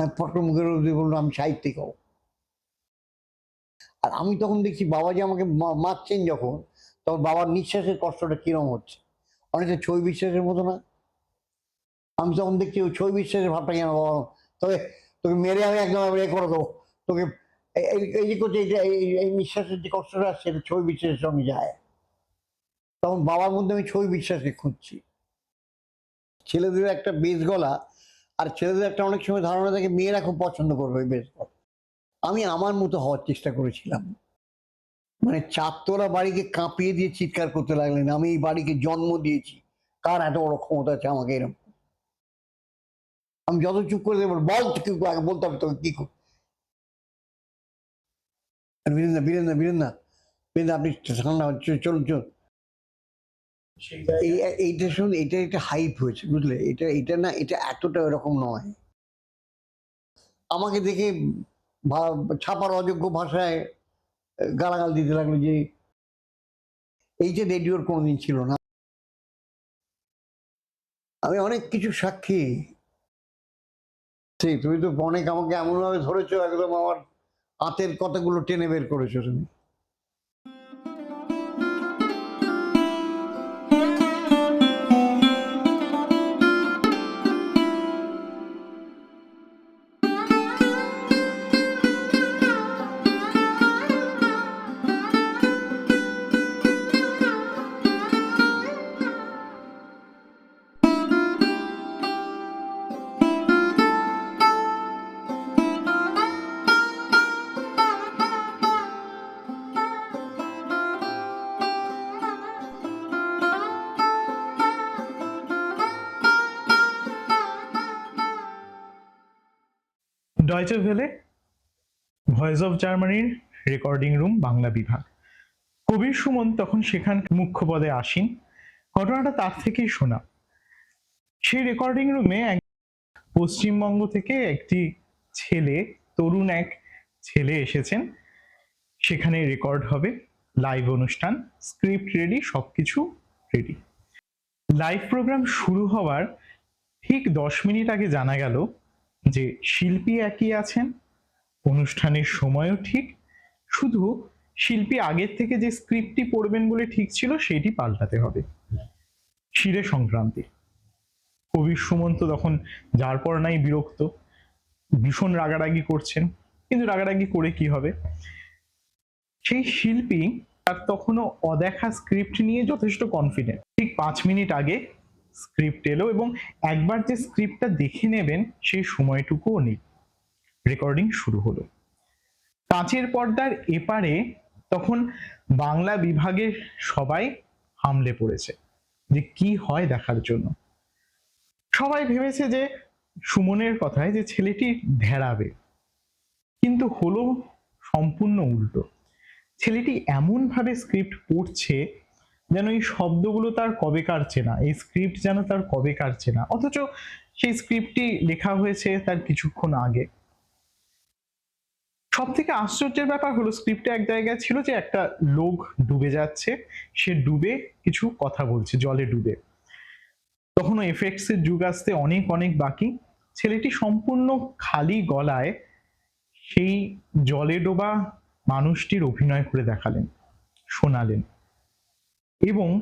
আমি পট্ট মুখের উপর বলল, আমি সাহিত্যিক হব। আর আমি তখন দেখছি বাবা যে আমাকে মারছেন যখন, তখন বাবার নিঃশ্বাসের কষ্টটা কিরম হচ্ছে? অনেকটা ছই বিশ্বাসের মতো না? আমি তখন দেখছি ওই ছই বিশ্বাসের ভাবটা কেন বাবা, তবে তোকে মেরে আমি একদম এ করে দেবো। তোকে এই- যে করছে, এই- নিঃশ্বাসের যে কষ্টটা এটা ছই বিশ্বাসের সঙ্গে যায়। তখন বাবার মধ্যে আমি ছই বিশ্বাসকে খুঁজছি। ছেলেদের একটা বেশ গলা আর ছেলেদের একটা অনেক সময় ধারণা থাকে, মেয়েরা খুব পছন্দ করবে বেশ। আমি আমার মতো হওয়ার চেষ্টা করেছিলাম। মানে চারতলা বাড়িকে কাঁপিয়ে দিয়ে চিৎকার করতে লাগলেন। আমি এই বাড়িকে জন্ম দিয়েছি। কার এত বড় ক্ষমতা আছে আমাকে এরকম আমি যত চুপ করে দেবো বল কি আগে বলতে হবে তোকে কি বীরেন্দা বীরেন্দা বীরেন্দা বীরেন্দা আপনি ঠান্ডা চলুন চলুন। এইটা শুন এটা একটা হাইপ হয়েছে, বুঝলে? এটা এটা না, এটা এতটা এরকম নয়। আমাকে দেখে ছাপার অযোগ্য ভাষায় গালাগাল দিতে লাগল যে, এই যে রেডিওর কোনোদিন ছিল না। আমি অনেক কিছু সাক্ষী। সেই, তুমি তো অনেক আমাকে এমনভাবে ধরেছো, একদম আমার হাতের কথাগুলো টেনে বের করেছ তুমি। ডয়চে ভেলে ভয়েস অফ জার্মানির রেকর্ডিং রুম বাংলা বিভাগ। কবির সুমন তখন সেখান মুখ্য পদে আসীন। ঘটনাটা তার থেকেই শোনা। সেই রেকর্ডিং রুমে এক পশ্চিমবঙ্গ থেকে একটি ছেলে, তরুণ এক ছেলে এসেছেন। সেখানে রেকর্ড হবে লাইভ অনুষ্ঠান স্ক্রিপ্ট রেডি সবকিছু রেডি লাইভ প্রোগ্রাম শুরু হওয়ার ঠিক দশ মিনিট আগে জানা গেল যে শিল্পী একই আছেন, অনুষ্ঠানের সময়ও ঠিক, শুধু শিল্পী আগের থেকে যে স্ক্রিপ্টটি পড়বেন বলে ঠিক ছিল সেটি পাল্টাতে হবে। শিরে সংক্রান্তি। কবি সুমন্ত তখন যার পর নাই বিরক্ত, ভীষণ রাগারাগি করছেন, কিন্তু রাগারাগি করে কি হবে? সেই শিল্পী তার তখনও অদেখা স্ক্রিপ্ট নিয়ে যথেষ্ট কনফিডেন্ট ঠিক পাঁচ মিনিট আগে স্ক্রিপ্ট এলো এবং একবার যে স্ক্রিপ্টটা দেখে নেবেন, সেই সময়টুকুও নেই। রেকর্ডিং শুরু হলো। কাঁচের পর্দার এপারে তখন বাংলা বিভাগের সবাই হামলে পড়েছে যে কি হয় দেখার জন্য। সবাই ভেবেছে যে সুমনের কথায় যে ছেলেটি ধেরাবে কিন্তু হলো সম্পূর্ণ উল্টো। ছেলেটি এমন ভাবে স্ক্রিপ্ট পড়ছে যেন এই শব্দগুলো তার কবে কবেকার চেনা, এই স্ক্রিপ্ট যেন তার কবে কবেকার চেনা। অথচ সেই স্ক্রিপ্টটি লেখা হয়েছে তার কিছুক্ষণ আগে। সব থেকে আশ্চর্যের ব্যাপার হলো স্ক্রিপ্টে এক জায়গায় ছিল যে একটা লোক ডুবে যাচ্ছে, সে ডুবে কিছু কথা বলছে, জলে ডুবে। তখনও এফেক্টস এর যুগ আসতে অনেক অনেক বাকি। ছেলেটি সম্পূর্ণ খালি গলায় সেই জলে ডোবা মানুষটির অভিনয় করে দেখালেন, শোনালেন। এবং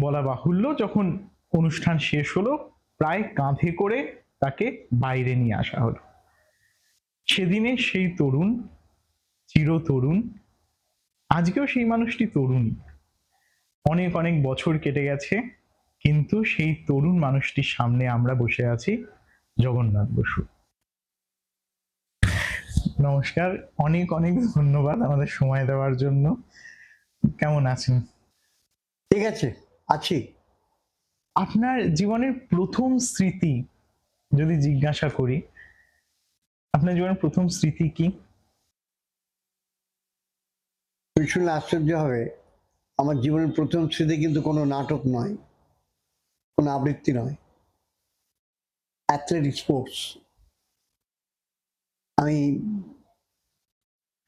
বলা বাহুল্য, যখন অনুষ্ঠান শেষ হলো, প্রায় কাঁধে করে তাকে বাইরে নিয়ে আসা হলো। সেদিনে সেই তরুণ, চির তরুণ, আজকেও সেই মানুষটি তরুণী। অনেক অনেক বছর কেটে গেছে, কিন্তু সেই তরুণ মানুষটির সামনে আমরা বসে আছি জগন্নাথ বসু। নমস্কার, অনেক অনেক ধন্যবাদ আমাদের সময় দেওয়ার জন্য। কেমন আছেন? ঠিক আছে আছি। আপনার জীবনের প্রথম স্মৃতি যদি জিজ্ঞাসা করি আপনার জীবনের প্রথম স্মৃতি কি? শুনলে আশ্চর্য হবে আমার জীবনের প্রথম স্মৃতি কিন্তু কোনো নাটক নয় কোনো আবৃত্তি নয়। অ্যাথলেটিক স্পোর্টস আমি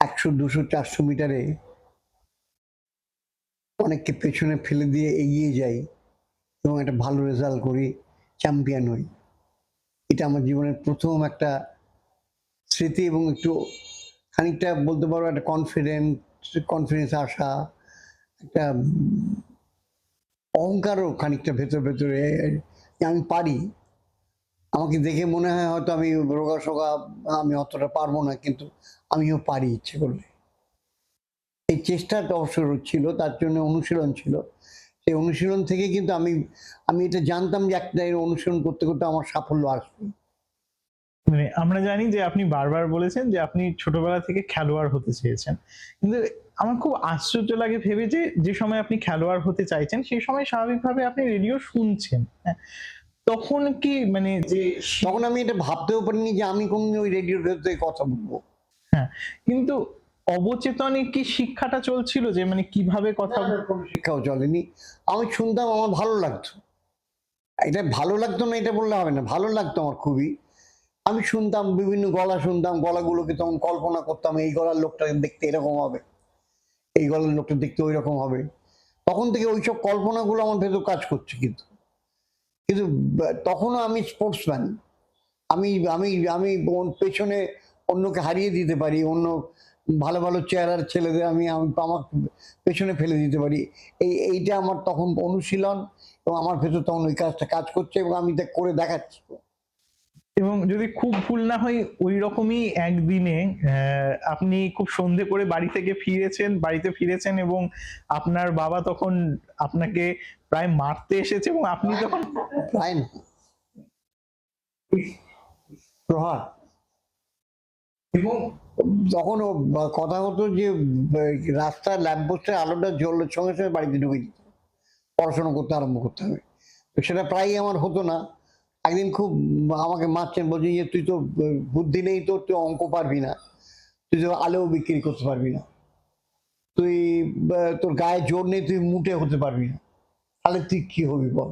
একশো দুশো চারশো মিটারে অনেককে পেছনে ফেলে দিয়ে এগিয়ে যাই এবং একটা ভালো রেজাল্ট করি চ্যাম্পিয়ন হই। এটা আমার জীবনের প্রথম একটা স্মৃতি এবং একটু খানিকটা বলতে পারো একটা কনফিডেন্স কনফিডেন্স আসা, একটা অহংকারও খানিকটা ভেতর ভেতরে আমি পারি। আমাকে দেখে মনে হয় হয়তো আমি রোগা সোগা আমি অতটা পারব না, কিন্তু আমিও পারি ইচ্ছে করলে। এই চেষ্টাটা অবশ্য ছিল তার জন্য অনুশীলন ছিল। সেই অনুশীলন থেকে কিন্তু আমি আমি এটা জানতাম যে একটা অনুশীলন করতে করতে আমার সাফল্য আসবে। মানে আমরা জানি যে আপনি বারবার বলেছেন যে আপনি ছোটবেলা থেকে খেলোয়াড় হতে চেয়েছেন। কিন্তু আমার খুব আশ্চর্য লাগে ভেবে যে যে সময় আপনি খেলোয়াড় হতে চাইছেন সেই সময় স্বাভাবিকভাবে আপনি রেডিও শুনছেন। হ্যাঁ। তখন কি মানে যে তখন আমি এটা ভাবতেও পারিনি যে আমি কোনদিন ওই রেডিওর ভেতরে কথা বলব। হ্যাঁ কিন্তু অবচেতনে কি শিক্ষাটা চলছিল যে মানে কীভাবে কথা শিক্ষাও চলেনি। আমি শুনতাম, আমার ভালো লাগতো। এটা ভালো লাগতো না, এটা বললে হবে না। ভালো লাগতো আমার খুবই। আমি শুনতাম, বিভিন্ন গলা শুনতাম, গলাগুলোকে তখন কল্পনা করতাম, এই গলার লোকটা দেখতে এরকম হবে। এই গলার লোকটা দেখতে ওই রকম হবে। তখন থেকে ওইসব কল্পনাগুলো আমার ভেতর কাজ করছে কিন্তু। কিন্তু, তখনও আমি স্পোর্টসম্যান আমি আমি আমি পেছনে অন্যকে হারিয়ে দিতে পারি, অন্য ভালো ভালো চেহারার ছেলেদের আমি আমি আমার পেছনে ফেলে দিতে পারি। এই এইটা আমার তখন অনুশীলন এবং আমার ভেতর তখন ওই কাজটা কাজ করছে এবং আমি তা করে দেখাচ্ছি। এবং যদি খুব ভুল না হয় ওই রকমই একদিনে আপনি খুব সন্ধে করে বাড়ি থেকে ফিরেছেন বাড়িতে ফিরেছেন এবং আপনার বাবা তখন আপনাকে প্রায় মারতে এসেছে এবং আপনি তখন প্রায় না। প্রহার। এবং তখন কথা হতো যে রাস্তার ল্যাম্পপোস্টের আলোটা জ্বললে সঙ্গে সঙ্গে বাড়িতে ঢুকে যেত। পড়াশোনা করতে আরম্ভ করতে হবে। সেটা প্রায়ই আমার হতো না। একদিন খুব আমাকে মারছেন বলছি যে, তুই তো বুদ্ধি নেই তোর, তুই অঙ্ক পারবি না। তুই তো আলেও বিক্রি করতে পারবি না। তুই তোর গায়ে জোর নেই, তুই মুটে হতে পারবি না। তাহলে তুই কি হবি বল?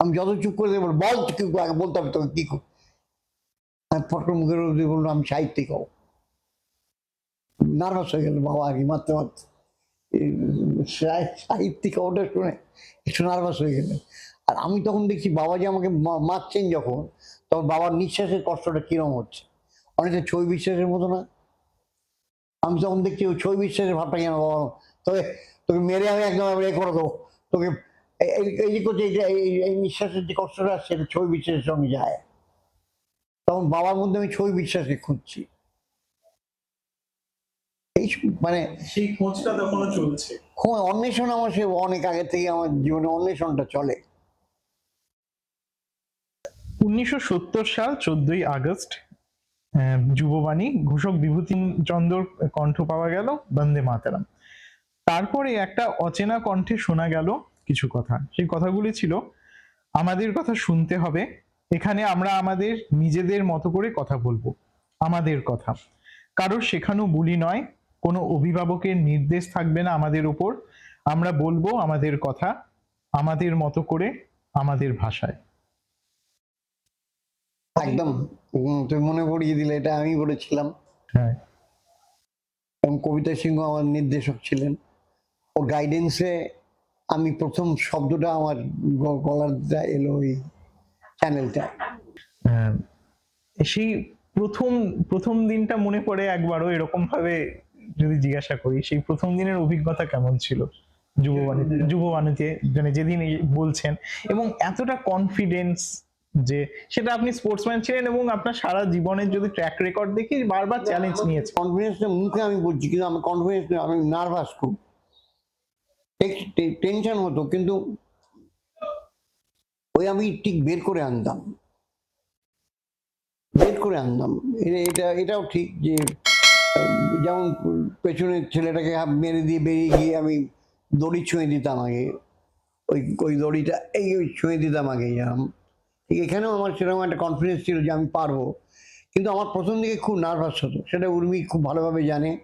আমি যত চুপ করে দেবো বল আগে বলতে হবে তোকে কি কর মুখের উপর বলল আমি সাহিত্যিক হব নার্ভাস হয়ে গেল বাবা, আগে মারতে মারতে। সাহিত্যিক হওয়াটা শুনে একটু নার্ভাস হয়ে গেলে। আর আমি তখন দেখছি বাবা যে আমাকে মারছেন যখন, তখন বাবার নিঃশ্বাসের কষ্টটা কিরম হচ্ছে? অনেকটা ছই বিশ্বাসের মতো না? আমি তখন দেখছি ওই ছই বিশ্বাসের ভাবটা কেন বাবা, তবে তোকে মেরে আমি একদম এ করে দেবো। তোকে এই- করছে, এই নিঃশ্বাসের যে কষ্টটা, সেটা ছই বিশ্বাসের সঙ্গে যায়। তখন বাবার মধ্যে আমি ছই বিশ্বাসকে খুঁজছি। এই মানে সেই খোঁজটা তখনও চলছে। অন্বেষণ আমার সে অনেক আগে থেকে আমার জীবনে অন্বেষণটা চলে। উনিশশো সত্তর সাল চোদ্দই আগস্ট আহ, যুববাণী ঘোষক বিভূতি চন্দ্র কণ্ঠ পাওয়া গেল বন্দে মাতারাম। তারপরে একটা অচেনা কণ্ঠে শোনা গেল কিছু কথা। সেই কথাগুলি ছিল আমাদের কথা শুনতে হবে এখানে আমরা আমাদের নিজেদের মতো করে কথা বলব আমাদের কথা। কারোর শেখানো বুলি নয় কোনো অভিভাবকের নির্দেশ থাকবে না আমাদের উপর। আমরা বলব আমাদের কথা আমাদের মতো করে আমাদের ভাষায়। একদম। তুমি মনে করিয়ে দিলে এটা আমি বলেছিলাম হ্যাঁ। এবং কবিতা সিংহ আমার নির্দেশক ছিলেন। ওর গাইডেন্সে আমি প্রথম শব্দটা আমার গলার এলো ওই চ্যানেলটা সেই প্রথম প্রথম দিনটা মনে পড়ে একবারও এরকম ভাবে যদি জিজ্ঞাসা করি সেই প্রথম দিনের অভিজ্ঞতা কেমন ছিল? যুববাণী যুববাণীতে মানে যেদিন বলছেন এবং এতটা কনফিডেন্স যে সেটা আপনি স্পোর্টসম্যান ছিলেন এবং আপনার সারা জীবনের যদি ট্র্যাক রেকর্ড দেখি বারবার চ্যালেঞ্জ নিয়েছে কনফিডেন্সটা মুখে আমি বলছি কিন্তু আমি কনফিডেন্স আমি নার্ভাস খুব। টেনশন হতো কিন্তু ওই আমি ঠিক বের করে আনতাম। বের করে আনতাম। এটা এটা, এটাও ঠিক যে, যেমন পেছনের ছেলেটাকে হাত মেরে দিয়ে বেরিয়ে গিয়ে আমি দড়ি ছুঁয়ে দিতাম আগে। ওই ওই দড়িটা, এই, ওই ছুঁয়ে দিতাম আগে যেরকম। ঠিক এখানেও আমার সেরকম একটা কনফিডেন্স ছিল যে আমি পারব। কিন্তু আমার প্রথম দিকে খুব নার্ভাস হতো। সেটা উর্মি খুব ভালোভাবে জানে।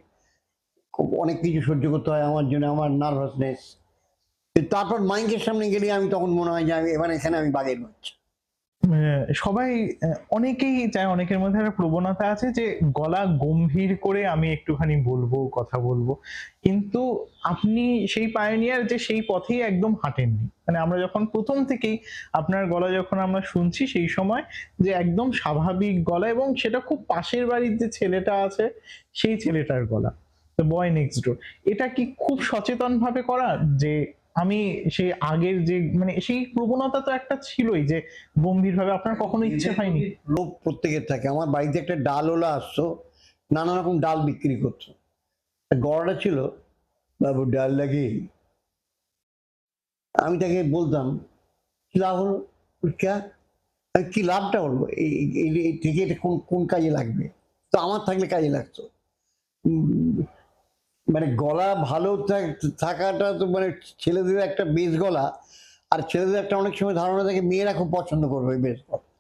খুব অনেক কিছু সহ্য করতে হয় আমার জন্য, আমার নার্ভাসনেস তারপর মাইকের সামনে গেলে আমি তখন মনে হয় যে আমি এবার এখানে আমি বাগের বাচ্চা আহ, সবাই অনেকেই চায় অনেকের মধ্যে একটা প্রবণতা আছে যে গলা গম্ভীর করে আমি একটুখানি বলব কথা বলব। কিন্তু আপনি সেই পায়োনিয়ার যে সেই পথেই একদম হাঁটেননি। মানে আমরা যখন প্রথম থেকেই আপনার গলা যখন আমরা শুনছি সেই সময় যে একদম স্বাভাবিক গলা এবং সেটা খুব পাশের বাড়ির যে ছেলেটা আছে সেই ছেলেটার গলা বয় নেক্সট ডোর এটা কি খুব সচেতন ভাবে করা যে আমি সেই আগের যে মানে সেই প্রবণতা তো একটা ছিলই যে গম্ভীর ভাবে আপনার কখনো ইচ্ছে হয়নি। লোক প্রত্যেকের থাকে আমার বাড়িতে একটা ডালওয়ালা আসতো নানা রকম ডাল বিক্রি করতো। গড়াটা ছিল বাবু ডাল লাগে আমি তাকে বলতাম কি লাভ হলো? ক্যা কি? লাভটা হলো? এই থেকে এটা কোন কোন কাজে লাগবে? তো আমার থাকলে কাজে লাগতো। মানে গলা ভালো থাক- থাকাটা তো মানে ছেলেদের একটা বেশ গলা। আর ছেলেদের একটা অনেক সময় ধারণা থাকে, মেয়েরা খুব পছন্দ করবে বেশ গলা।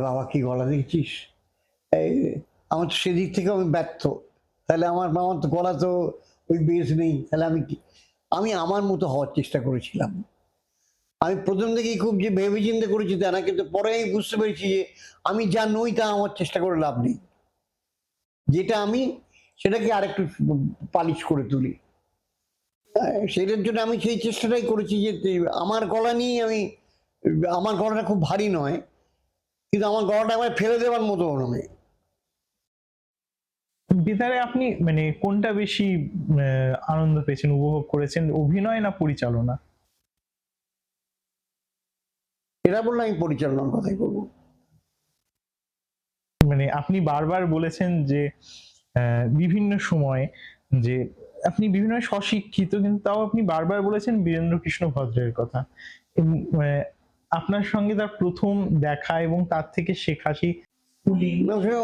বাবা, কি গলা দেখছিস? এই আমার তো সেদিক থেকে আমি ব্যর্থ। তাহলে আমার আমার তো গলা তো ওই বেশ নেই। তাহলে আমি কি আমি আমার মতো হওয়ার চেষ্টা করেছিলাম। আমি প্রথম থেকেই খুব যে ভেবে চিন্তে করেছি তা না, কিন্তু পরে আমি বুঝতে পেরেছি যে আমি যা নই তা আমার চেষ্টা করে লাভ নেই। যেটা আমি সেটাকে আরেকটু পালিশ করে তুলি। আহ, সেটার জন্য আমি সেই চেষ্টাটাই করেছি যে আমার গলা নিয়েই আমি আমার গলাটা খুব ভারী নয় কিন্তু আমার গলাটা আমার ফেলে দেওয়ার মতো নয়। বেতারে আপনি মানে কোনটা বেশি আনন্দ পেয়েছেন উপভোগ করেছেন অভিনয় না পরিচালনা? এরা বললে আমি পরিচালনার কথাই বলব। মানে আপনি বারবার বলেছেন যে বিভিন্ন সময় যে আপনি বিভিন্ন স্বশিক্ষিত, কিন্তু তাও আপনি বারবার বলেছেন বীরেন্দ্র কৃষ্ণ ভদ্রের কথা। আপনার সঙ্গে তার প্রথম দেখা এবং তার থেকে শেখা সেই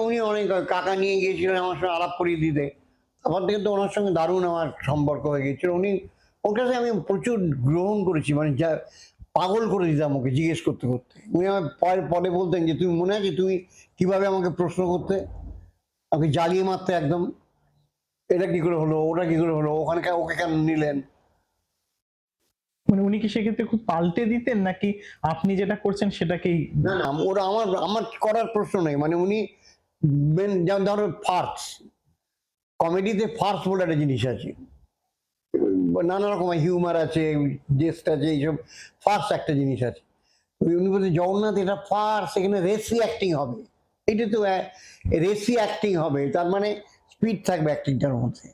উনি অনেক কাকা নিয়ে গিয়েছিলেন আমার সঙ্গে আলাপ করিয়ে দিতে। তারপর থেকে তো ওনার সঙ্গে দারুণ আমার সম্পর্ক হয়ে গিয়েছিল। উনি ওর কাছে আমি প্রচুর গ্রহণ করেছি মানে যা পাগল করে দিতাম ওকে জিজ্ঞেস করতে করতে। উনি আমার পরে পরে বলতেন যে তুমি মনে আছে তুমি কীভাবে আমাকে প্রশ্ন করতে? আমাকে জ্বালিয়ে মারতে একদম এটা কি করে হলো ওটা কি করে হলো ওখানে ওকে কেন নিলেন? মানে উনি কি সেক্ষেত্রে খুব পাল্টে দিতেন নাকি আপনি যেটা করছেন সেটাকেই? না না ওরা আমার আমার করার প্রশ্ন নেই মানে উনি মেন- যেমন ধরো ফার্স কমেডিতে ফার্স বলে একটা জিনিস আছে। নানা রকম হিউমার আছে জেস্ট আছে এইসব ফার্স একটা জিনিস আছে। উনি বলছে জগন্নাথ এটা ফার্স এখানে রেসি অ্যাক্টিং হবে। এটা তো রেসি অ্যাক্টিং হবে, তার মানে স্পিড থাকবে অ্যাক্টিংটার মধ্যে।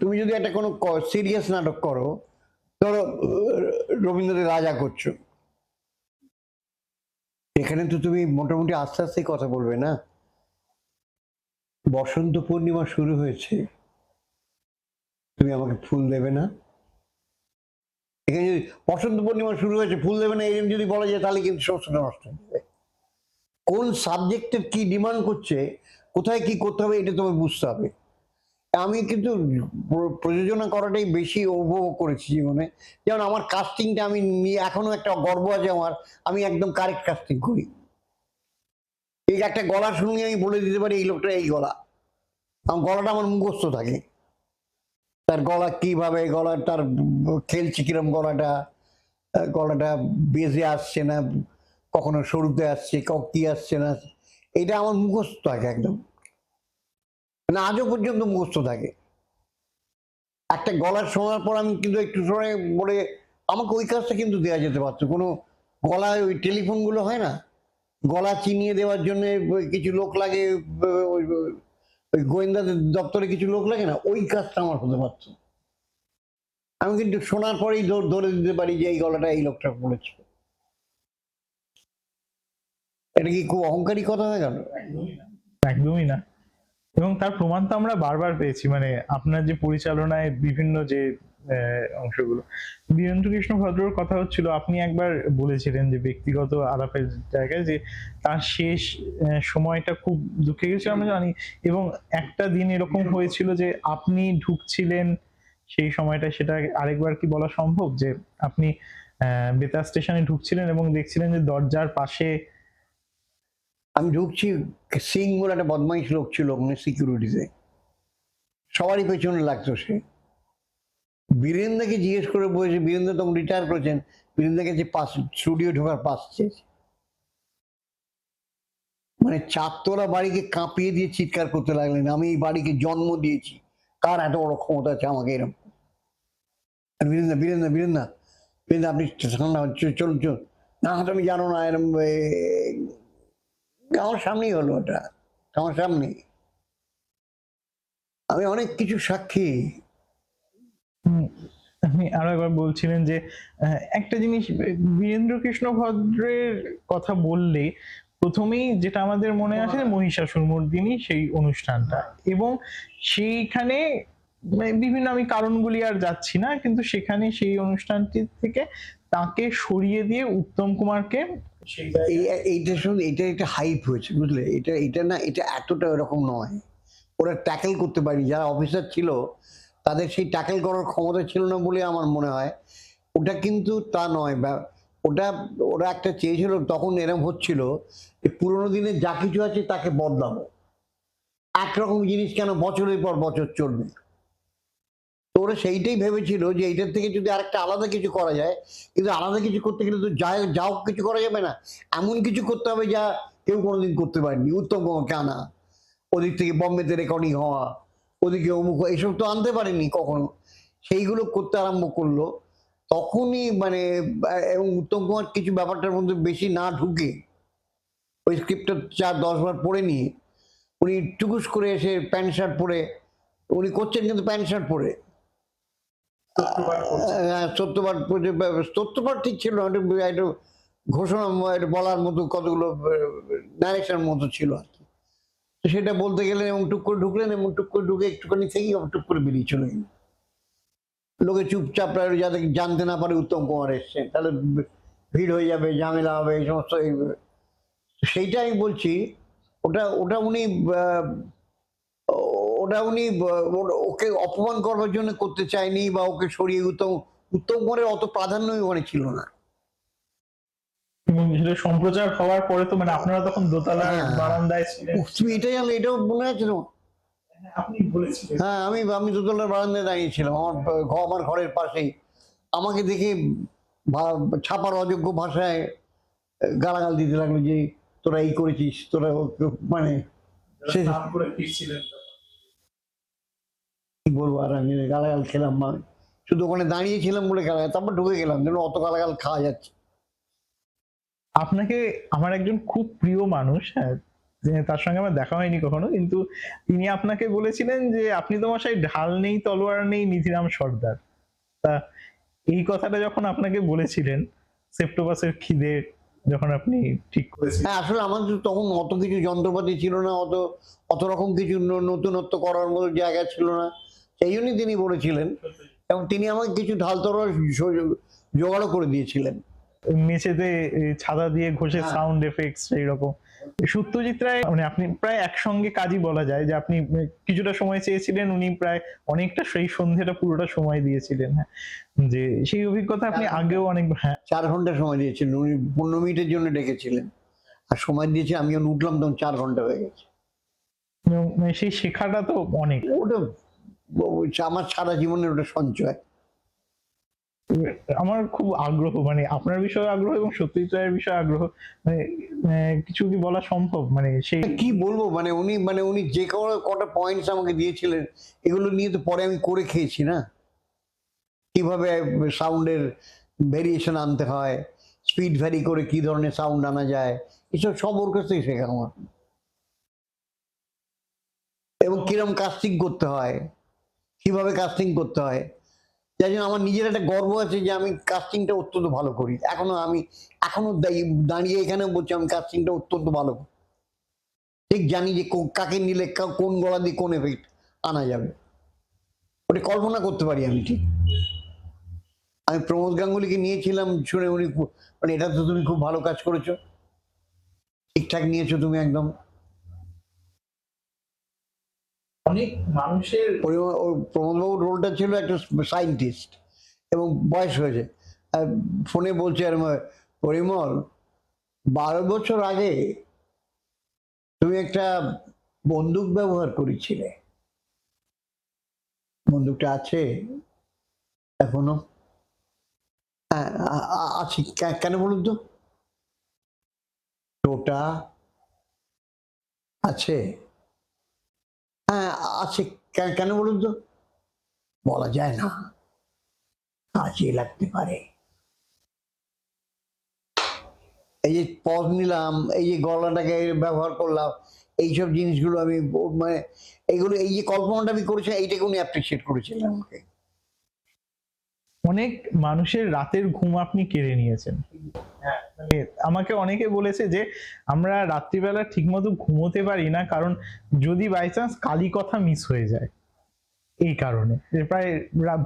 তুমি যদি একটা কোনো সিরিয়াস নাটক করো, ধরো রবীন্দ্রনাথের রাজা করছ। এখানে তো তুমি মোটামুটি আস্তে আস্তে কথা বলবে না? বসন্ত পূর্ণিমা শুরু হয়েছে। তুমি আমাকে ফুল দেবে না? এখানে যদি বসন্ত পূর্ণিমা শুরু হয়েছে, ফুল দেবে না এরকম যদি বলা যায়, তাহলে কিন্তু সমস্যাটা নষ্ট হয়ে যাবে। কোন সাবজেক্টের কি ডিমান্ড করছে, কোথায় কি করতে হবে, এটা তোমায় বুঝতে হবে। আমি কিন্তু প্রযোজনা করাটাই বেশি উপভোগ করেছি জীবনে। যেমন আমার কাস্টিংটা আমি এখনও একটা গর্ব আছে আমার, আমি একদম কারেক্ট কাস্টিং করি। এই একটা গলা শুনে আমি বলে দিতে পারি, এই লোকটা এই গলা। আমার গলাটা আমার মুখস্থ থাকে। তার গলা কীভাবে গলা তার খেলছে কিরম গলাটা? গলাটা বেজে আসছে না? কখনো সরুতে আসছে, ক- আসছে না? এটা আমার মুখস্থ থাকে একদম। মানে আজও পর্যন্ত মুখস্থ থাকে। একটা গলার শোনার পর আমি কিন্তু একটু সময় বলে আমাকে ওই কাজটা কিন্তু দেওয়া যেতে পারতো। কোনো গলায় ওই টেলিফোনগুলো হয় না? গলা চিনিয়ে দেওয়ার জন্য কিছু লোক লাগে ওই ওই গোয়েন্দা দপ্তরে কিছু লোক লাগে না, ওই কাজটা আমার হতে পারত। আমি কিন্তু শোনার পরেই ধরে দিতে পারি যে এই গলাটা এই লোকটা বলেছে। এটা কি খুব অহংকারী কথা হয়ে গেল? একদমই না। এবং তার প্রমাণ তো আমরা বারবার পেয়েছি মানে আপনার যে পরিচালনায় বিভিন্ন যে অংশগুলো। বীরেন্দ্র কৃষ্ণ ভদ্রর কথা হচ্ছিল, আপনি একবার বলেছিলেন যে ব্যক্তিগত আলাপের জায়গায় যে তার শেষ সময়টা খুব দুঃখে গেছিল, আমরা জানি, এবং একটা দিন এরকম হয়েছিল যে আপনি ঢুকছিলেন সেই সময়টা সেটা আরেকবার কি বলা সম্ভব? যে আপনি বেতার স্টেশনে ঢুকছিলেন এবং দেখছিলেন যে দরজার পাশে আমি ঢুকছি, সিং বলে একটা বদমাইশ লোক ছিল ওখানে সিকিউরিটিতে সবারই পেছনে লাগতো সে। বীরেন্দ্রকে জিজ্ঞেস করে বলেছে, বীরেন্দ্র তখন রিটায়ার করেছেন, বীরেন্দ্র গেছে পাস স্টুডিও ঢোকার পাস চেয়েছে। মানে চারতলা বাড়িকে কাঁপিয়ে দিয়ে চিৎকার করতে লাগলেন, আমি এই বাড়িকে জন্ম দিয়েছি, কার এত বড় ক্ষমতা আছে আমাকে এরকম বীরেন্দ্র বীরেন্দ্র বীরেন্দ্র বীরেন্দ্র, আপনি ঠান্ডা চলুন চলুন। না তুমি জানো না, এরম আমার সামনেই হলো ওটা, আমার সামনে আমি অনেক কিছু সাক্ষী আপনি আরও একবার বলছিলেন যে একটা জিনিস বীরেন্দ্র কৃষ্ণ ভদ্রের কথা বললে প্রথমেই যেটা আমাদের মনে আসে মহিষাসুর মর্দিনী সেই অনুষ্ঠানটা। এবং সেইখানে মানে বিভিন্ন আমি কারণগুলি আর যাচ্ছি না, কিন্তু সেখানে সেই অনুষ্ঠানটি থেকে তাকে সরিয়ে দিয়ে উত্তম কুমারকে এইটা শুধু এটা একটা হাইপ হয়েছে, বুঝলে? এটা এটা না, এটা এতটা ওরকম নয়। ওরা ট্যাকেল করতে পারেনি যারা অফিসার ছিল তাদের সেই ট্যাকেল করার ক্ষমতা ছিল না বলে আমার মনে হয়। ওটা কিন্তু তা নয় ওটা, ওরা একটা চেয়েছিল, তখন এরম হচ্ছিল যে পুরোনো দিনে যা কিছু আছে তাকে বদলাবো। একরকম জিনিস কেন বছরের পর বছর চলবে? তো ওরা সেইটাই ভেবেছিল যে এইটার থেকে যদি আরেকটা আলাদা কিছু করা যায়, কিন্তু আলাদা কিছু করতে গেলে তো যা যাও কিছু করা যাবে না। এমন কিছু করতে হবে যা কেউ কোনোদিন করতে পারেনি। উত্তম আনা, ওদিক থেকে বম্বেতে রেকর্ডিং হওয়া ওদিকে অমুক এসব তো আনতে পারেনি কখনো। সেইগুলো করতে আরম্ভ করল। তখনই মানে এবং উত্তম কুমার কিছু ব্যাপারটার মধ্যে বেশি না ঢুকে ওই স্ক্রিপ্টটা চার দশ বার পড়ে নিয়ে উনি টুকুস করে এসে প্যান্ট শার্ট পরে উনি করছেন কিন্তু প্যান্ট শার্ট পরে। হ্যাঁ, সত্যপাঠ সত্যপাঠ ঠিক ছিল না একটু ঘোষণা বলার মতো কতগুলো ডাইরেকশন মতো ছিল। আর তো সেটা বলতে গেলেন এবং টুক করে ঢুকলেন এবং টুক করে ঢুকে একটুখানি থেকেই টুক করে বেরিয়ে চলে গেলেন। লোকে চুপচাপ প্রায় যাতে জানতে না পারে উত্তম কুমার এসছে তাহলে ভিড় হয়ে যাবে, ঝামেলা হবে, এই সমস্ত সেইটা আমি বলছি, ওটা ওটা উনি ওটা উনি ওকে অপমান করবার জন্য করতে চায়নি বা ওকে সরিয়ে উত্তম উত্তম কুমারের অত প্রাধান্যই ওখানে ছিল না। সেটা সম্প্রচার হওয়ার পরে তো মানে আপনারা তখন দোতলার হ্যাঁ। বারান্দায় ছিলেন। তুমি এটা জানলে এটাও মনে আছে তো আপনি বলেছিলেন। হ্যাঁ আমি আমি দোতলার বারান্দায় দাঁড়িয়েছিলাম আমার আমার ঘরের পাশেই। আমাকে দেখে ছাপার অযোগ্য ভাষায় গালাগাল দিতে লাগল যে তোরা এই করেছিস তোরা মানে কি বলব আর আমি গালাগাল খেলাম শুধু ওখানে দাঁড়িয়েছিলাম বলে গালাগাল তারপর ঢুকে গেলাম যেন অত গালাগাল খাওয়া যাচ্ছে। আপনাকে আমার একজন খুব প্রিয় মানুষ হ্যাঁ তার সঙ্গে আমার দেখা হয়নি কখনো, কিন্তু তিনি আপনাকে বলেছিলেন যে আপনি তো মশাই ঢাল নেই, তলোয়ার নেই, নিধিরাম সর্দার। তা এই কথাটা যখন আপনাকে বলেছিলেন, সেপ্টোবাসের খিদে যখন আপনি ঠিক করেছেন হ্যাঁ আসলে আমাদের তখন অত কিছু যন্ত্রপাতি ছিল না, অত অত রকম কিছু নতুনত্ব করার মতো জায়গা ছিল না। সেই জন্যই তিনি বলেছিলেন এবং তিনি আমাকে কিছু ঢাল তলোয়ার জোগাড়ও করে দিয়েছিলেন। মেঝেতে ছাদা দিয়ে ঘষে হ্যাঁ। সাউন্ড এফেক্টস এইরকম। সত্যজিৎ রায় মানে আপনি প্রায় একসঙ্গে কাজই বলা যায় যে আপনি কিছুটা সময় চেয়েছিলেন উনি প্রায় অনেকটা সেই সন্ধ্যেটা পুরোটা সময় দিয়েছিলেন হ্যাঁ। যে সেই অভিজ্ঞতা আপনি আগেও অনেক হ্যাঁ। চার ঘণ্টা সময় দিয়েছিলেন উনি পনেরো মিনিটের জন্য ডেকেছিলেন। আর সময় দিয়েছে আমি উঠলাম তখন চার ঘণ্টা হয়ে গেছে। মানে সেই শেখাটা তো অনেক। ওটা আমার সারা জীবনের ওটা সঞ্চয়। আমার খুব আগ্রহ মানে আপনার বিষয়ে আগ্রহ এবং সত্যজিৎ বিষয়ে আগ্রহ মানে কিছু কি বলা সম্ভব? মানে সেই কি বলব? মানে উনি মানে উনি যে কটা পয়েন্টস আমাকে দিয়েছিলেন, এগুলো নিয়ে তো পরে আমি করে খেয়েছি না। কীভাবে সাউন্ডের ভেরিয়েশন আনতে হয় স্পিড ভ্যারি করে কি ধরনের সাউন্ড আনা যায়, এসব সব ওর কাছ থেকে শেখা আমার। এবং কিরম কাস্টিং করতে হয়, কীভাবে কাস্টিং করতে হয় যার জন্য আমার নিজের একটা গর্ব আছে যে আমি কাস্টিংটা অত্যন্ত ভালো করি। এখনও আমি, এখনও দাঁড়িয়ে- এখানে বলছি আমি কাস্টিংটা অত্যন্ত ভালো করি। ঠিক জানি যে কাকে নিলে কোন গলা দিয়ে কোন এফেক্ট আনা যাবে। ওটা কল্পনা করতে পারি আমি ঠিক। আমি প্রমোদ গাঙ্গুলিকে নিয়েছিলাম, শুনে উনি মানে এটা তো তুমি খুব ভালো কাজ করেছ। ঠিকঠাক নিয়েছো তুমি একদম। অনেক মানুষের প্রমোদবাবুর রোলটা ছিল একটা সায়েন্টিস্ট এবং বয়স হয়েছে। ফোনে বলছে আর পরিমল, বারো বছর আগে তুমি একটা বন্দুক ব্যবহার করেছিলে। বন্দুকটা আছে এখনও? হ্যাঁ আছি। কেন বলুন তো? টোটা আছে। হ্যাঁ আছে। কেন বলুন তো? বলা যায় না। কাজে লাগতে পারে। এই যে পদ নিলাম এই যে গলাটাকে ব্যবহার করলাম এইসব জিনিসগুলো আমি মানে এইগুলো এই যে কল্পনাটা আমি করেছিলাম এইটাকে উনি অ্যাপ্রিসিয়েট করেছিলেন আমাকে। অনেক মানুষের রাতের ঘুম আপনি কেড়ে নিয়েছেন। মানে আমাকে অনেকে বলেছে যে আমরা রাত্রিবেলা ঠিকমতো ঘুমোতে পারি না কারণ যদি বাই চান্স কালী কথা মিস হয়ে যায়। এই কারণে। যে প্রায়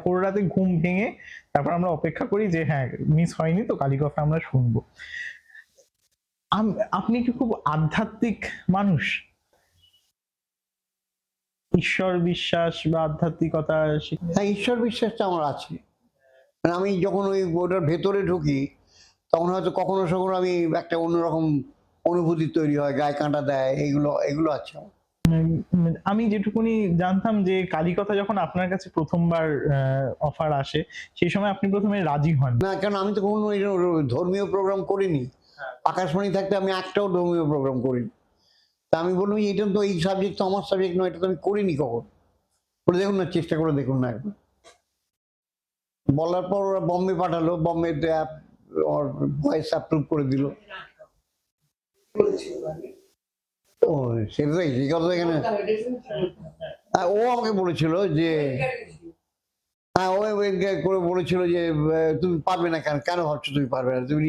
ভোর রাতে ঘুম ভেঙে তারপর আমরা অপেক্ষা করি যে হ্যাঁ মিস হয়নি তো কালী কথা আমরা শুনব। আপনি কি খুব আধ্যাত্মিক মানুষ? ঈশ্বর বিশ্বাস বা আধ্যাত্মিকতা হ্যাঁ ঈশ্বর বিশ্বাসটা আমার আছে। মানে আমি যখন ওই ওটার ভেতরে ঢুকি তখন হয়তো কখনো সখনো আমি একটা অন্যরকম অনুভূতি তৈরি হয় গায়ে কাঁটা দেয় এগুলো এগুলো আছে। আমি যেটুকুনি জানতাম যে কালীকথা যখন আপনার কাছে প্রথমবার অফার আসে সেই সময় আপনি প্রথমে রাজি হন না কারণ আমি তো কখনো এই ধর্মীয় প্রোগ্রাম করিনি। আকাশবাণী থাকতে আমি একটাও ধর্মীয় প্রোগ্রাম করিনি। তা আমি বললাম এটা তো এই সাবজেক্ট তো আমার সাবজেক্ট নয় এটা তো আমি করিনি কখন? বলে দেখুন না চেষ্টা করে দেখুন না একবার। বলার পর ওরা বম্বে পাঠালো বম্বেতে ওর ভয়েস অ্যাপ্রুভ করে দিল। ও সেটাই সেই কথা হ্যাঁ, ও আমাকে বলেছিল যে হ্যাঁ ও করে বলেছিল যে তুমি পারবে না কেন? কেন ভাবছ তুমি পারবে না? তুমি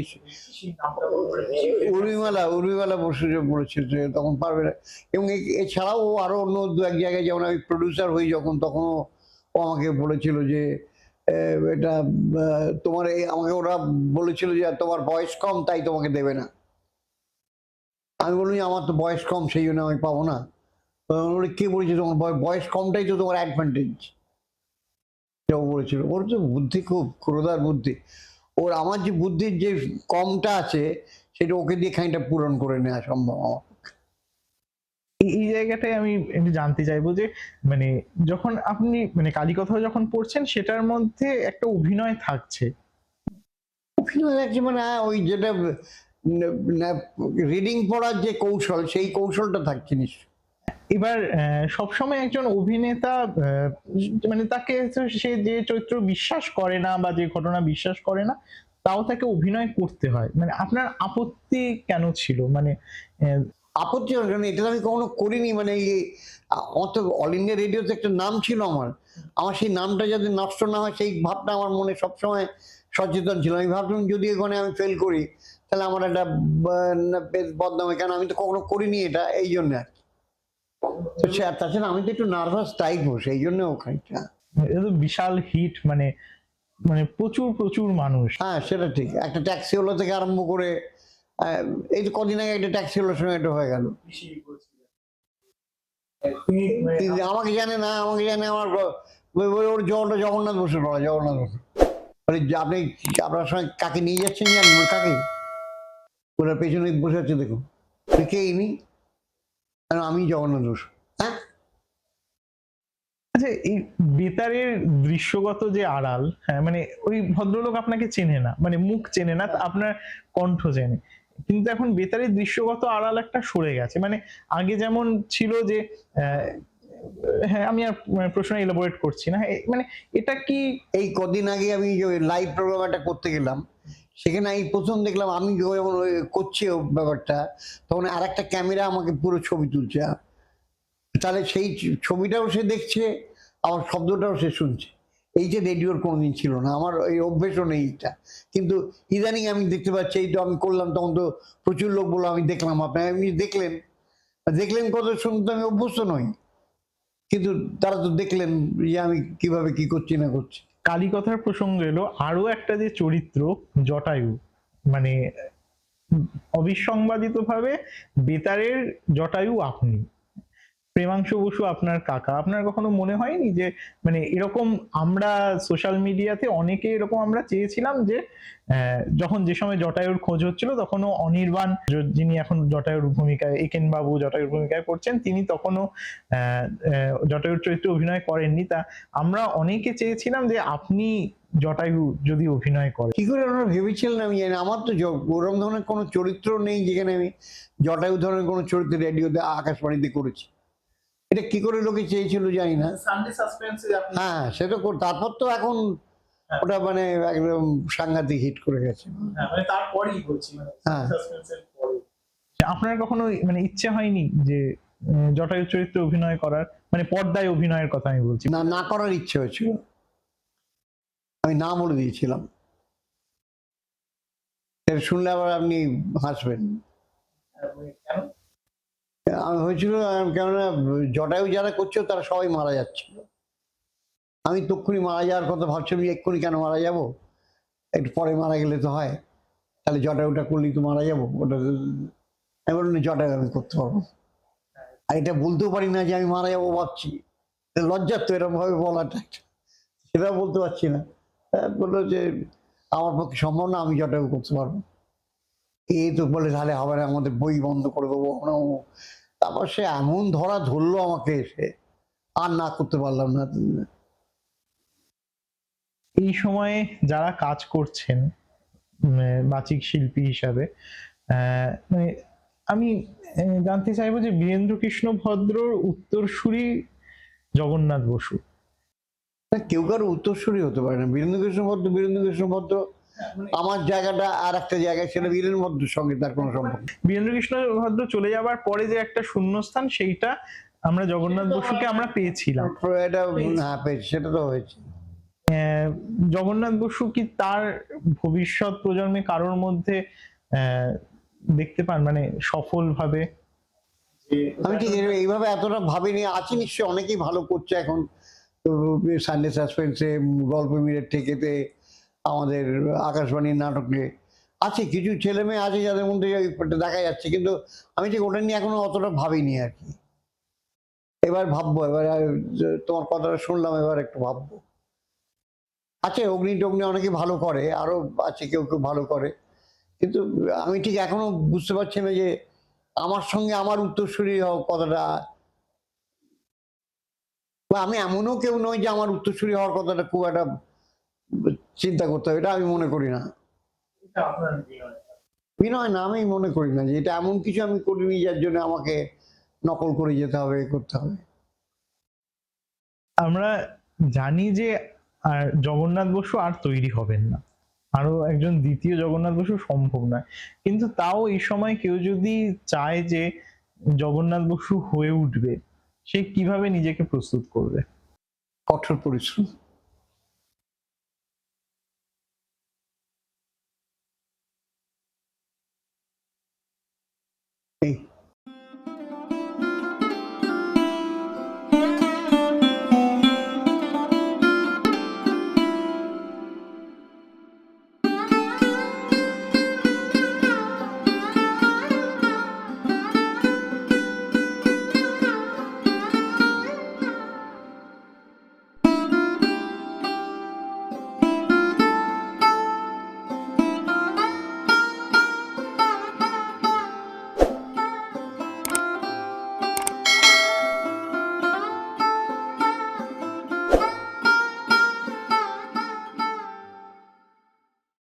উর্মিমালা উর্মিমালা বসু যে বলেছিল যে তখন পারবে না। এবং এছাড়াও আরও অন্য দু এক জায়গায় যেমন আমি প্রডিউসার হই যখন তখন ও আমাকে বলেছিল যে এটা তোমার এই আমাকে ওরা বলেছিল যে তোমার বয়স কম তাই তোমাকে দেবে না। আমি বললাম আমার তো বয়স কম সেই জন্য আমি পাবো না। বলি, কে বলেছে তোমার বয়- বয়স কমটাই তো তোমার অ্যাডভান্টেজ ও বলেছিল ওর তো বুদ্ধি খুব ক্রোধার বুদ্ধি। ওর আমার যে বুদ্ধির যে কমটা আছে সেটা ওকে দিয়ে খানিকটা পূরণ করে নেওয়া সম্ভব আমার। এই জায়গাটায় আমি একটু জানতে চাইব যে মানে যখন আপনি মানে কালীকথা যখন পড়ছেন সেটার মধ্যে একটা অভিনয় থাকছে। অভিনয় লাগছে মানে হ্যাঁ, ওই যেটা রিডিং পড়ার যে কৌশল সেই কৌশলটা থাকছে নিশ্চয় এবার সবসময় একজন অভিনেতা মানে তাকে সে যে চরিত্র বিশ্বাস করে না বা যে ঘটনা বিশ্বাস করে না তাও তাকে অভিনয় করতে হয়। মানে আপনার আপত্তি কেন ছিল? মানে আপত্তি কারণ এটা আমি কখনো করিনি মানে এই আমার তো অল ইন্ডিয়া রেডিওতে একটা নাম ছিল আমার। আমার সেই নামটা যাতে নষ্ট না হয় সেই ভাবটা আমার মনে সবসময় সচেতন ছিল। আমি ভাবলাম যদি এখানে আমি ফেল করি তাহলে আমার একটা বা- না বেশ বদনাম হয়। কারণ আমি তো কখনো করিনি এটা এই জন্য আর তো সে তাছাড়া আমি তো একটু নার্ভাস টাইপও সেই জন্য ওখানটা এটা তো বিশাল হিট মানে মানে প্রচুর প্রচুর মানুষ। হ্যাঁ সেটা ঠিক। একটা ট্যাক্সি ওলা থেকে আরম্ভ করে এই তো কদিন আগে একটা ট্যাক্সি ওলার সঙ্গে এটা হয়ে গেল। আমাকে জানে না, আমাকে জানে আমার ওর জগন্নাথ জগন্নাথ বসু পড়া, জগন্নাথ বসু। আপনি আপনার সঙ্গে কাকে নিয়ে যাচ্ছেন জানেন? কাকে? ওনার পেছনে বসে আছে, দেখুন। কে ইনি? আমি আমি জগন্নাথ বসু? হ্যাঁ? আচ্ছা এই বেতারের দৃশ্যগত যে আড়াল হ্যাঁ মানে ওই ভদ্রলোক আপনাকে চেনে না মানে মুখ চেনে না, আপনার কণ্ঠ চেনে। কিন্তু এখন বেতারের দৃশ্যগত আড়াল একটা সরে গেছে। মানে আগে যেমন ছিল যে হ্যাঁ আমি আর প্রশ্ন এলাবোরেট করছি না। মানে এটা কি এই কদিন আগে আমি যে লাইভ প্রোগ্রাম একটা করতে গেলাম, সেখানে আমি প্রথম দেখলাম আমি যখন করছি ব্যাপারটা, তখন আর একটা ক্যামেরা আমাকে পুরো ছবি তুলছে। তাহলে সেই ছবিটাও সে দেখছে আমার শব্দটাও সে শুনছে। এই যে রেডিওর কোনোদিন ছিল না, আমার এই অভ্যেসও নেই এটা। কিন্তু ইদানিং আমি দেখতে পাচ্ছি, এই তো আমি করলাম, তখন তো প্রচুর লোক বলল, আমি দেখলাম আপনার এমনি দেখলেন? দেখলেন কত শুনতে আমি অভ্যস্ত নই। কিন্তু তারা তো দেখলেন যে আমি কীভাবে কি করছি না করছি। কালীকথার প্রসঙ্গ এলো আরও একটা যে চরিত্র, জটায়ু মানে অবিসংবাদিত ভাবে বেতারের জটায়ু আপনি। প্রেমাংশু বসু আপনার কাকা। আপনার কখনো মনে হয়নি যে মানে এরকম আমরা সোশ্যাল মিডিয়াতে অনেকে এরকম আমরা চেয়েছিলাম যে যখন যে সময় জটায়ুর খোঁজ হচ্ছিল, তখনও অনির্বাণ যিনি এখন জটায়ুর ভূমিকায় একেন বাবু জটায়ুর ভূমিকায় করছেন তিনি তখনও জটায়ুর চরিত্রে অভিনয় করেননি। তা আমরা অনেকে চেয়েছিলাম যে, আপনি জটায়ু যদি অভিনয় করে কি করে ওরা ভেবেছিলেন আমি জানি আমার তো ওরম ধরনের কোনো চরিত্র নেই যেখানে আমি জটায়ু ধরনের কোনো চরিত্র রেডিওতে আকাশবাণীতে করেছি। এটা কি করে লোকে চেয়েছিল জানি না। সানডে সাসপেন্সে আপনি হ্যাঁ সে তো তারপর তো এখন ওটা মানে একদম সাংঘাতিক হিট করে গেছে। হ্যাঁ মানে তারপরেই বলছি মানে হ্যাঁ। পরে আপনার কখনো মানে ইচ্ছে হয়নি যে জটায়ু চরিত্রে অভিনয় করার? মানে পর্দায় অভিনয়ের কথা আমি বলছি। না না করার ইচ্ছে হয়েছিল। আমি না বলে দিয়েছিলাম। শুনলে আবার আপনি হাসবেন। কেন? আমি হয়েছিল কেননা জটায়ু যারা করছে তারা সবাই মারা যাচ্ছিল। আমি তক্ষুনি মারা যাওয়ার কথা ভাবছিলাম এক্ষুনি কেন মারা যাব? একটু পরে মারা গেলে তো হয়। তাহলে জটায়ুটা করলেই তো মারা যাব। ওটা আমি জটায়ু আমি করতে পারব। আর এটা বলতেও পারি না যে আমি মারা যাব ভাবছি। লজ্জার তো এরকম ভাবে বলাটা। একটা। সেটা বলতে পারছি না। আহ, বলল যে আমার পক্ষে সম্ভব না আমি জটায়ু করতে পারব। এই তো বলে তাহলে হবে না আমাদের বই বন্ধ করে দেবো। তারপর সে এমন ধরা ধরলো আমাকে এসে আর না করতে পারলাম না। এই সময়ে যারা কাজ করছেন বাচিক শিল্পী হিসাবে আহ, মানে আমি জানতে চাইব যে বীরেন্দ্র কৃষ্ণ ভদ্রর উত্তরসূরি জগন্নাথ বসু। কেউ কারও উত্তরসূরি হতে পারে না। বীরেন্দ্র কৃষ্ণ ভদ্র বীরেন্দ্র কৃষ্ণ ভদ্র। আমার জায়গাটা আর একটা জায়গায় সেটা বীরেন্দ্র ভদ্রের সঙ্গে তার কোনো সম্পর্ক নেই। বীরেন্দ্র কৃষ্ণ ভদ্র চলে যাওয়ার পরে যে একটা শূন্যস্থান সেইটা আমরা জগন্নাথ বসুকে আমরা পেয়েছিলাম। এটা হ্যাঁ পেয়েছি সেটা তো হয়েছে। আহ, জগন্নাথ বসু কি তার ভবিষ্যৎ প্রজন্মে কারোর মধ্যে আহ, দেখতে পান মানে সফল ভাবে আমি ঠিক এই- এইভাবে এতটা ভাবিনি আছি নিশ্চয়ই অনেকেই ভালো করছে এখন সানডে সাসপেন্সে গল্প মিলের ঠেকেতে আমাদের আকাশবাণীর নাটকে। আছে, কিছু ছেলে মেয়ে আছে যাদের মধ্যে দেখা যাচ্ছে, কিন্তু আমি ঠিক ওটা নিয়ে এখনও অতটা ভাবিনি আর কি। এবার ভাববো, এবার তোমার কথাটা শুনলাম, এবার একটু ভাববো। আছে, অগ্নি টগ্নি অনেকে ভালো করে, আরও আছে কেউ কেউ ভালো করে। কিন্তু আমি ঠিক এখনও বুঝতে পারছি না যে আমার সঙ্গে আমার উত্তরসূরি হওয়ার কথাটা আমি এমনও কেউ নই যে আমার উত্তরসূরি হওয়ার কথাটা খুব একটা চিন্তা করতে হবে এটা আমি মনে করি না। বিনয়। না আমি মনে করি না যে এটা এমন কিছু আমি করিনি যার জন্য আমাকে নকল করে যেতে হবে করতে হবে। আমরা জানি যে আর জগন্নাথ বসু আর তৈরি হবেন না। আরও একজন দ্বিতীয় জগন্নাথ বসু সম্ভব নয়। কিন্তু তাও এই সময় কেউ যদি চায় যে জগন্নাথ বসু হয়ে উঠবে সে কীভাবে নিজেকে প্রস্তুত করবে? কঠোর পরিশ্রম। এই